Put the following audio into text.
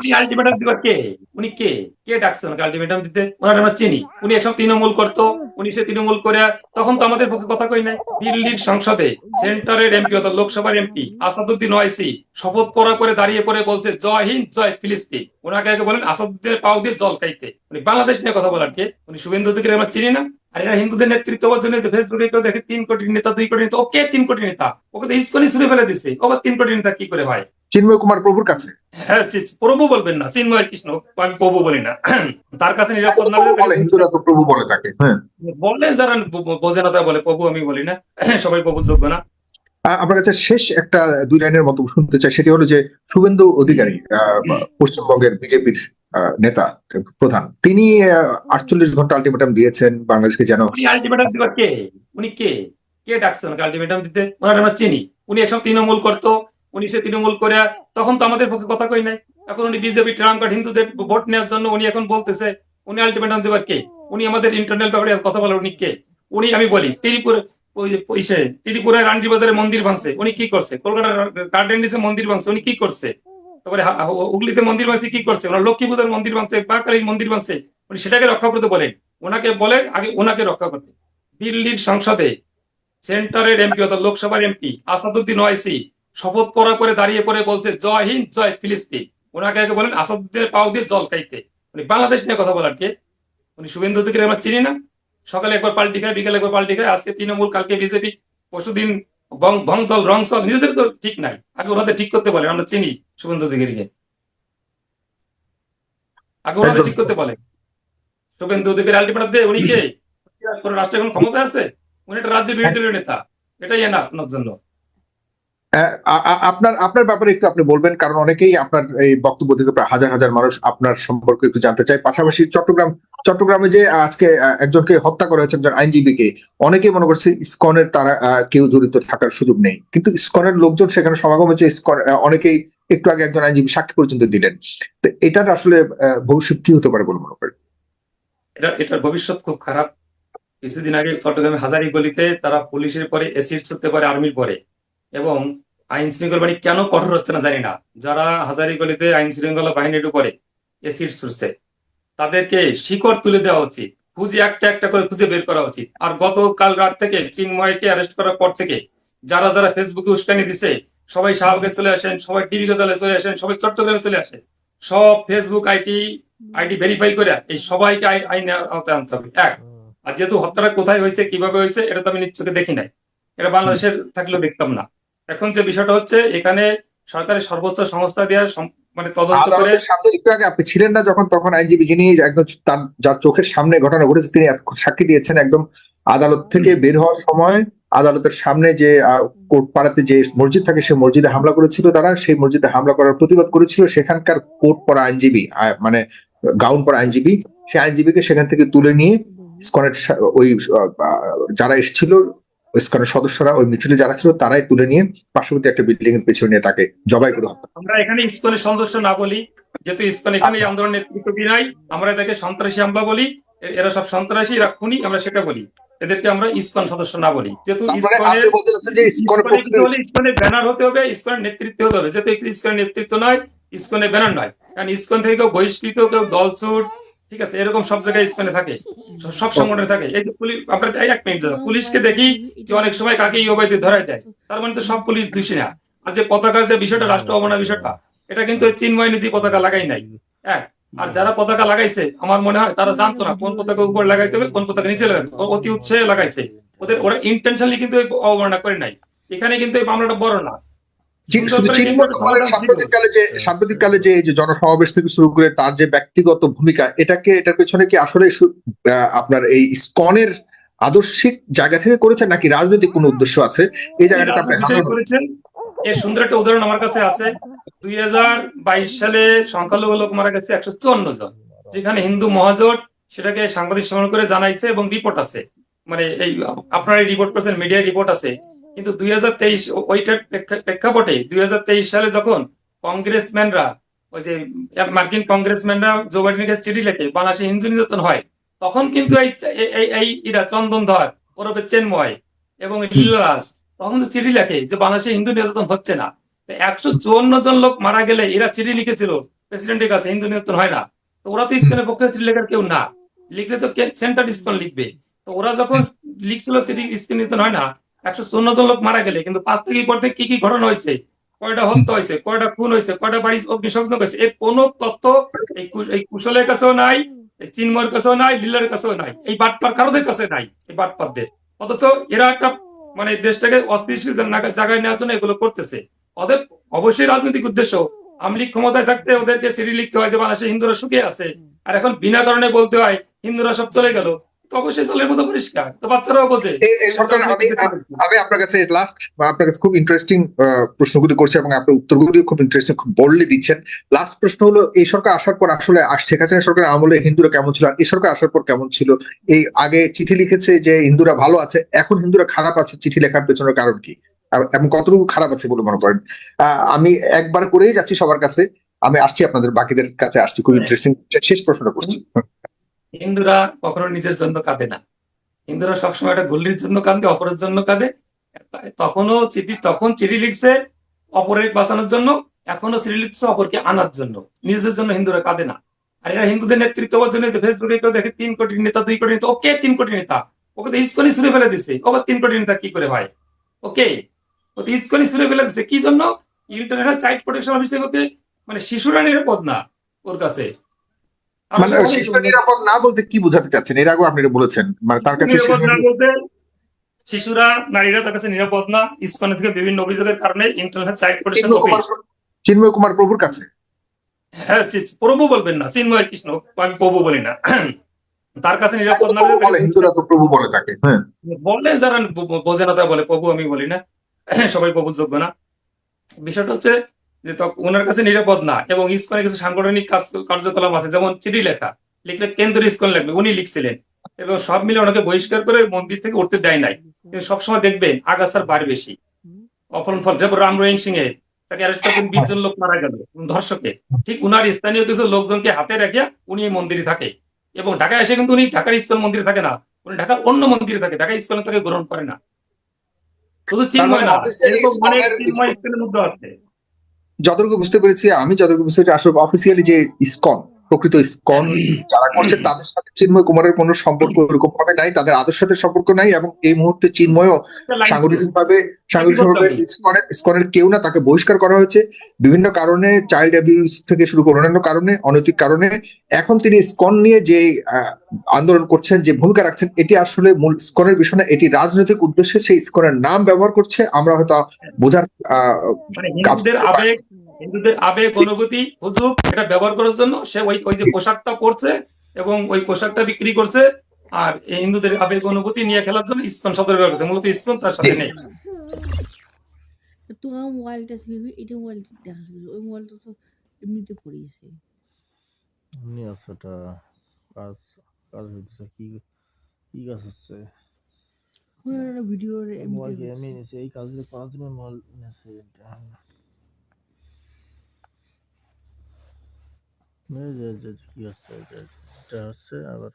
উনি আলটিমেটাম দিবার কে? উনি কে? কে আলটিমেটাম দিতে? ওনার চিনি। উনি তৃণমূল করতো। উনি সে তৃণমূল করে তখন তো আমাদের পক্ষে কথা কই দিল্লির সংসদে সেন্টারের এমপি অর্থাৎ লোকসভার এমপি আসাদুদ্দিন ওয়াইসি শপথ পড়া করে দাঁড়িয়ে পড়ে বলছে, জয় হিন্দ, জয় ফিলিস্তিন। ওনাকে আগে বলেন, আসাদুদ্দিনের পাও দিয়ে জল খাইতে। উনি বাংলাদেশ নিয়ে কথা বলার কে? উনি শুভেন্দু আমরা চিনি না। আর এরা হিন্দুদের নেতৃত্বের জন্য ফেসবুকে কেউ দেখে, তিন কোটি নেতা, দুই কোটি নেতা। ও কে তিন কোটি নেতা। ওকে তো ইস্কনি শুনে ফেলে দিছে। ও আবার তিন কোটি নেতা কি করে হয়? চিন্ময় কুমার প্রভুর কাছে। হ্যাঁ প্রভু বলবেন না চিন্ময় কৃষ্ণ আমি প্রভু বলি না। তার কাছে নিরাপদ না হিন্দুরা তো প্রভু বলে তাকে। হ্যাঁ। বলে যারা বোঝে না বলে প্রভু আমি বলি না। সবাই প্রভুর যোগ্য না। আপনার কাছে শেষ একটা দুই লাইনের মতো শুনতে চাই সেটি হলো যে শুভেন্দু অধিকারী আহ, পশ্চিমবঙ্গের বিজেপির নেতা প্রধান। তিনি আটচল্লিশ ঘণ্টা আলটিমেটাম দিয়েছেন বাংলাদেশকে যেন উনি আলটিমেটাম কে? উনি কে? কে ডাকছে ওনাকে আলটিমেটাম দিতে? ওনার আমরা চিনি। উনি একসব তৃণমূল করতো উনি সে তৃণমূল করে, তখন তো আমাদের পক্ষে কথা কই নাই। এখন উনি বিজেপি ট্রাম্প কার্ড হিন্দুদের ভোট নেওয়ার জন্য উনি এখন বলতেছে, উনি আলটিমেটাম দিবার কে? উনি আমাদের ইন্টারনাল ব্যাপারে কথা বলার উনি কে? উনি, আমি বলি, ত্রিপুরা ত্রিপুরায় রান্ডি বাজারে মন্দির ভাঙছে, উনি কি করছে? কলকাতার গার্ডেন্ডিসে মন্দির ভাঙছে, উনি কি করছে? তারপরে হুগলিতে মন্দির ভাঙছে, কি করছে? ওনার লক্ষ্মী পূজার মন্দির ভাঙছে বাকালীর মন্দির ভাঙছে, উনি সেটাকে রক্ষা করতে বলেন। ওনাকে বলেন, আগে ওনাকে রক্ষা করতে। দিল্লির সংসদে, সেন্টারের এমপি অর্থাৎ লোকসভার এমপি, আসাদুদ্দিন ওয়াইসি শপথ পড়া করে দাঁড়িয়ে পড়ে বলছে জয় হিন্দ জয় ফিলিস্তিন। ওনাকে আগে বলেন আসাদুদ্দিনের পাও দিয়ে জল খাইতে। উনি বাংলাদেশ নিয়ে কথা বলার কে? উনি শুভেন্দু অধিকারী আমরা চিনি না। সকালে একবার পাল্টি খায় বিকালে একবার পাল্টি খায়। আজকে তৃণমূল কালকে বিজেপি পরশুদিন ভং দল রং সব নিজেদের তো ঠিক নাই। আগে ওনাদের ঠিক করতে বলে আমরা চিনি শুভেন্দু অধিকারীকে। আগে ওনাদের ঠিক করতে বলে। শুভেন্দু অধিকারী আলটিমেটাম দে উনি কে? কোন রাষ্ট্রে এখন ক্ষমতা আছে? উনি একটা রাজ্যের বিরোধী নেতা। এটাই না আপনার জন্য। আপনার আপনার ব্যাপারে একটু আপনি বলবেন, কারণ অনেকেই আপনার এই বক্তব্য থেকে প্রায় হাজার হাজার মানুষ আপনার সম্পর্কে একটু জানতে চায়। পাশাপাশি চট্টগ্রাম, চট্টগ্রামে যে আজকে একজনকে হত্যা করা হয়েছে একজন আইনজীবীকে, অনেকেই মনে করছে ইসকনের তারা কেউ জড়িত থাকার সুযোগ নেই। কিন্তু ইসকনের লোকজন সেখানে সমাগম হয়েছে, ইসকন অনেকেই একটু আগে একজন আইনজীবী সাক্ষী পর্যন্ত দিলেন। তো এটার আসলে ভবিষ্যৎ কি হতে পারে বলে মনে করেন এটা, এটার ভবিষ্যৎ খুব খারাপ। কিছুদিন আগে চট্টগ্রামে হাজারি গলিতে তারা পুলিশের পরে এসিড ছুটতে পারে, আর্মির পরে। এবং আইন শৃঙ্খলা বাহিনী কেন কঠোর হচ্ছে না জানি না। যারা হাজারি গলিতে আইন শৃঙ্খলা বাহিনীর উপরে এসিড ছুটছে তাদেরকে শিকড় তুলে দেওয়া উচিত। খুঁজে একটা একটা করে খুঁজে বের করা উচিত। আর গতকাল রাত থেকে চিন্ময়কে অ্যারেস্ট করার পর থেকে যারা যারা ফেসবুকে উস্কানি দিছে, সবাই শাহবাগে চলে আসেন, সবাই টিভি গজালে চলে আসেন, সবাই চট্টগ্রামে চলে আসেন। সব ফেসবুক আইটি আইডি ভেরিফাই করে এই সবাইকে আইন আইনে আওতায় আনতে হবে। এক, আর যেহেতু হত্যাটা কোথায় হয়েছে, কীভাবে হয়েছে, এটা তো আমি নিশ্চয়ই দেখি নাই। এটা বাংলাদেশের থাকলেও দেখতাম না। এখন যে বিষয়টা হচ্ছে এখানে সরকারের সর্বোচ্চ সংস্থা দেওয়া মানে তদন্ত করে একটু আগে আপনি ছিলেন না যখন তখন আইনজীবী যিনি একদম তার যার চোখের সামনে ঘটনা ঘটেছে তিনি সাক্ষী দিয়েছেন একদম আদালত থেকে বের হওয়ার সময়। আদালতের সামনে যে আহ, কোর্ট পাড়াতে যে মসজিদ থাকে সেই মসজিদে হামলা করেছিল তারা। সেই মসজিদে হামলা করার প্রতিবাদ করেছিল। সেখানকার কোর্ট পরা আইনজীবী মানে গাউন পড়া আইনজীবী সেই আইনজীবীকে সেখান থেকে তুলে নিয়ে ইসকনের ওই যারা এসেছিল ইসকনের সদস্যরা ওই মিছিলে যারা ছিল তারাই তুলে নিয়ে পার্শ্ববর্তী একটা বিল্ডিং এর পেছনে নিয়ে তাকে জবাই করে হত্যা আমরা এখানে ইসকনের সদস্য না বলি যেহেতু ইসকন এখানে আন্দোলন নেতৃত্ব নাই আমরা সন্ত্রাসী আমরা বলি এরা সব সন্ত্রাসী এরা খুনি আমরা সেটা বলি। এদেরকে আমরা ইসকন সদস্য না বলি। যেহেতু মানে ইসকনের ব্যানার হতে হবে ইসকনের নেতৃত্ব হতে হবে। যেহেতু ইসকনের নেতৃত্ব নয় ইসকনের ব্যানার নয়। কারণ ইসকন থেকে কেউ বহিষ্কৃত কেউ দলছুট ঠিক আছে? এরকম সব জায়গায় ইসকনে থাকে। সব- সব সংগঠনে থাকে। এই যে পুলিশ আপনার এক মিনিট দাদা, পুলিশকে দেখি যে অনেক সময় কাকে ইয়োবাইতে ধরাই দেয়। তার মানে তো সব পুলিশ দোষী না। আর যে পতাকার যে বিষয়টা রাষ্ট্র অবমাননার বিষয়টা এটা কিন্তু চিন্ময় নীতি পতাকা লাগাই নাই। এক আর যারা পতাকা লাগাইছে আমার মনে হয় তারা জানতো না কোন পতাকা উপর লাগাইতে হবে কোন পতাকা নিচে লাগাইতে হবে। অতি উৎসাহে লাগাইছে। ওদের ওরা ইন্টেনশনালি কিন্তু অবমাননা করে নাই। এখানে কিন্তু এই মামলাটা বড় না। শুধু চিন্ময় কুমারের সাম্প্রতিককালে যে সাম্প্রতিককালে যে যে জনসমাবেশ থেকে শুরু করে তার যে ব্যক্তিগত ভূমিকা এটাকে এটার পেছনে কি আসলে আপনার এই স্কনের আদর্শিক জায়গা থেকে করেছেন নাকি রাজনৈতিক কোনো উদ্দেশ্য আছে? এই জায়গাটা করেছেন। এর সুন্দর একটা উদাহরণ আমার কাছে আছে। দুই হাজার বাইশ সালে সংখ্যালঘু লোক মারা গেছে একশো চুয়ান্ন জন যেখানে হিন্দু মহাজোট সেটাকে সাংবাদিক সম্মেলন করে জানাইছে এবং রিপোর্ট আছে। মানে এই আপনারা রিপোর্ট করছেন মিডিয়া রিপোর্ট আছে। কিন্তু দুই হাজার তেইশ ওইটার প্রেক্ষাপটে দুই হাজার তেইশ সালে যখন কংগ্রেসম্যানরা ওই যে মার্কিন কংগ্রেসম্যানরা জো বাইডেনের কাছে চিঠি লেখে বাংলাদেশে হিন্দু নির্যাতন হয় তখন কিন্তু এই এরা চন্দন ধর ওরফে চেন্ময় এবং লীলারাজ তখন তো চিঠি লেখে যে বাংলাদেশে হিন্দু নির্যাতন হচ্ছে না। একশো চুয়ান্ন জন লোক মারা গেলে এরা চিঠি লিখেছিল প্রেসিডেন্টের কাছে হিন্দু নিয়ন্ত্রণ হয় না। তো ওরা তো ইসকনের পক্ষে শ্রীলেখার কেউ না। লিখলে তো সেন্টার ইসকন লিখবে। তো ওরা যখন লিখছিল সেটি ইসকন নিয়ন্ত্রণ হয় না একশো চুয়ান্ন জন লোক মারা গেলে, কিন্তু পাঁচ থেকে পর থেকে কি কি ঘটনা হয়েছে? কয়টা হত্যা হয়েছে? কয়টা খুন হয়েছে? কয়টা বাড়ি অগ্নিসংযোগ হয়েছে এর তথ্য এই কুশলের কাছেও নাই চিন্ময়ের কাছেও নাই, লীলার কাছেও নাই। এই বাটপার কারোদের কাছে নাই, এই বাটপারদের। অথচ এরা একটা মানে দেশটাকে অস্থিতিশীল জায়গায় নেওয়ার জন্য এগুলো করতেছে। ওদের অবশ্যই রাজনৈতিক উদ্দেশ্য আমলিক ক্ষমতায় থাকতে ওদেরকে চিঠি লিখতে হয় যে বাংলাদেশে হিন্দুরা সুখে আছে। আর এখন বিনা কারণে বলতে হয়, হিন্দুরা সব চলে গেল। তো অবশ্যই চলের মতো পরিষ্কার। তো বাচ্চারাও বোঝে। আমি আমি আপনার কাছে লাস্ট আপনার কাছে খুব ইন্টারেস্টিং প্রশ্নগুলি করছি এবং আপনার উত্তরগুলি খুব ইন্টারেস্টিং খুব বললে দিচ্ছেন। লাস্ট প্রশ্ন হলো এই সরকার আসার পর আসলে শেখ হাসিনা সরকার আমলে হিন্দুরা কেমন ছিল আর এই সরকার আসার পর কেমন ছিল? এই আগে চিঠি লিখেছে যে হিন্দুরা ভালো আছে এখন হিন্দুরা খারাপ আছে চিঠি লেখার পেছনের কারণ কি? এবং কতটুকু খারাপ আছে বলে মনে করেন? আহ, আমি একবার করেই যাচ্ছি সবার কাছে আমি আসছি আপনাদের বাকিদের কাছে আসছি খুব ইন্টারেস্টিং শেষ প্রশ্নটা করছি। হিন্দুরা কখনো নিজের জন্য কাঁদে না। হিন্দুরা সবসময় একটা গুল্লির জন্য কাঁদে, অপরের জন্য কাঁদে। তখনও চিঠি, তখন চিঠি লিখছে অপরের বাঁচানোর জন্য এখনও চিঠি লিখছে অপরকে আনার জন্য। নিজেদের জন্য হিন্দুরা কাঁদে না। আর এরা হিন্দুদের নেতৃত্বের জন্য ফেসবুকে কেউ দেখে তিন কোটি নেতা, দুই কোটি নেতা, ওকে তিন কোটি নেতা, ওকে তো ইস্কনি ছুড়ে ফেলে দিছে। ওকে তিন কোটি নেতা কি করে হয়? ওকে? ও তো ইস্কনি ছুড়ে ফেলে দিছে। কি জন্য? ইন্টারন্যাশনাল চাইল্ড প্রোটেকশন অফিস থেকে মানে শিশুরা নিরাপদ না ওর কাছে। মানে শিশুরা নিরাপদ না বলতে কি বোঝাতে চাচ্ছেন? এর আগেও আপনি বলেছেন মানে তার কাছে শিশু- শিশুরা নারীরা তার কাছে নিরাপদ না। ইস্কনের থেকে বিভিন্ন অভিযোগের কারণে internet site protection Chinmoy Kumar প্রভুর কাছে? হ্যাঁ প্রভু বলবেন না চিন্ময় কৃষ্ণ আমি প্রভু বলি না। তার কাছে নিরাপদ না হিন্দুরা তো প্রভু বলে তাকে। হ্যাঁ। বলে যারা বোঝে না তারা বলে প্রভু আমি বলি না। সবাই প্রভুর যোগ্য না। বিষয়টা হচ্ছে যে ওনার কাছে নিরাপদ না এবং ইস্কনের কিছু সাংগঠনিক কাজ কার্যকলাপ আছে যেমন চিঠি লেখা লিখলে কেন্দ্র ইস্কন লাগবে উনি লিখছিলেন। এবং সব মিলে ওনাকে বহিষ্কার করে মন্দির থেকে উঠতে দেয় নাই। কিন্তু সবসময় দেখবেন আগাছার বার বেশি। অফলন ফল যেমন রাম রহিম সিং এর তাকে অ্যারেস্ট করতেন বিশ জন লোক মারা গেল ধর্ষকে ঠিক উনার স্থানীয় কিছু লোকজনকে হাতে রেখে উনি এই মন্দিরে থাকে। এবং ঢাকায় এসে কিন্তু উনি ঢাকার ইস্কন মন্দিরে থাকে না উনি ঢাকার অন্য মন্দিরে থাকে ঢাকা ইস্কনে তাকে গ্রহণ করে না। শুধু চিন্ময় না officially এরকম অনেক চিন্ময় ইস্কনের মধ্যে আছে। যতটুকু বুঝতে পেরেছি আমি যতটুকু বুঝতে পেরেছি আসলে অফিসিয়ালি যে ইসকন প্রকৃত ইসকন যারা করছে তাদের সাথে চিন্ময় কুমারের কোনো সম্পর্ক এরকম ভাবে নাই তাদের আদর্শের সম্পর্ক নাই এবং এই মুহূর্তে চিন্ময়ও সাংগঠনিক ভাবে ইসকনের ইসকনের কেউ না তাকে বহিষ্কার করা হয়েছে। বিভিন্ন কারণে চাইল্ড অ্যাবিউজ থেকে শুরু করে অন্যান্য কারণে অনৈতিক কারণে। এখন তিনি স্কন নিয়ে যে আন্দোলন করছেন যে ভূমিকা রাখছেন এটি আসলে মূল স্কনের বিষয় না এটি রাজনৈতিক উদ্দেশ্যে সেই স্কনের নাম ব্যবহার করছে। আমরা হয়তো বোঝার আহ, মানে আবেগ হিন্দুদের আবেগ অনুভূতি হুজুক এটা ব্যবহার করার জন্য সে ওই ওই যে পোশাকটা পরছে এবং ওই পোশাকটা বিক্রি করছে আর এই হিন্দুদের আবেগ অনুভূতি নিয়ে খেলার জন্য ইসকন শব্দ ব্যবহার করছে। মূলত ইসকন তার সাথে নেই। তোমার মোবাইলটা এটা দেখা ওই মোবাইলটা তো এমনিতে পড়িয়েছে। এমনি আছে কাজ কাজ হচ্ছে কি কি কাজ হচ্ছে? কোনো এমনি এই কাজগুলো মোবাইল নিছে এটা এই যে যে কি হচ্ছে এটা হচ্ছে আবার